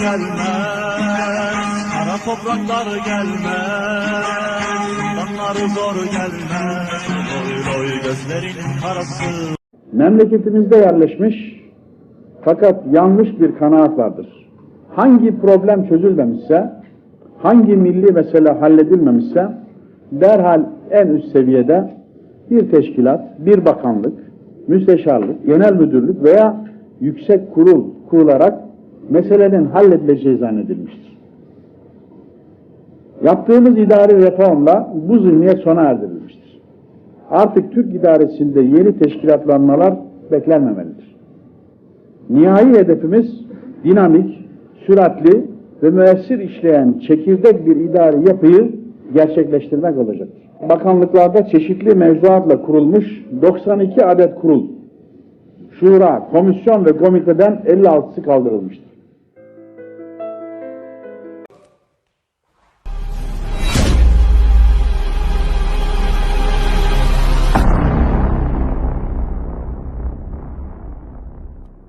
gelmez. Kara topraklar gelmez. Danları zor gelmez. Loy loy gözlerinin karası. Memleketimizde yerleşmiş fakat yanlış bir kanaat vardır. Hangi problem çözülmemişse, hangi milli mesele halledilmemişse derhal en üst seviyede bir teşkilat, bir bakanlık, müsteşarlık, genel müdürlük veya yüksek kurul kurularak meselenin halledileceği zannedilmiştir. Yaptığımız idari reformla bu zihniyet sona erdirilmiştir. Artık Türk idaresinde yeni teşkilatlanmalar beklenmemelidir. Nihai hedefimiz dinamik, süratli ve müessir işleyen çekirdek bir idari yapıyı gerçekleştirmek olacaktır. Bakanlıklarda çeşitli mevzuatla kurulmuş 92 adet kurul, şura, komisyon ve komiteden 56'sı kaldırılmıştır.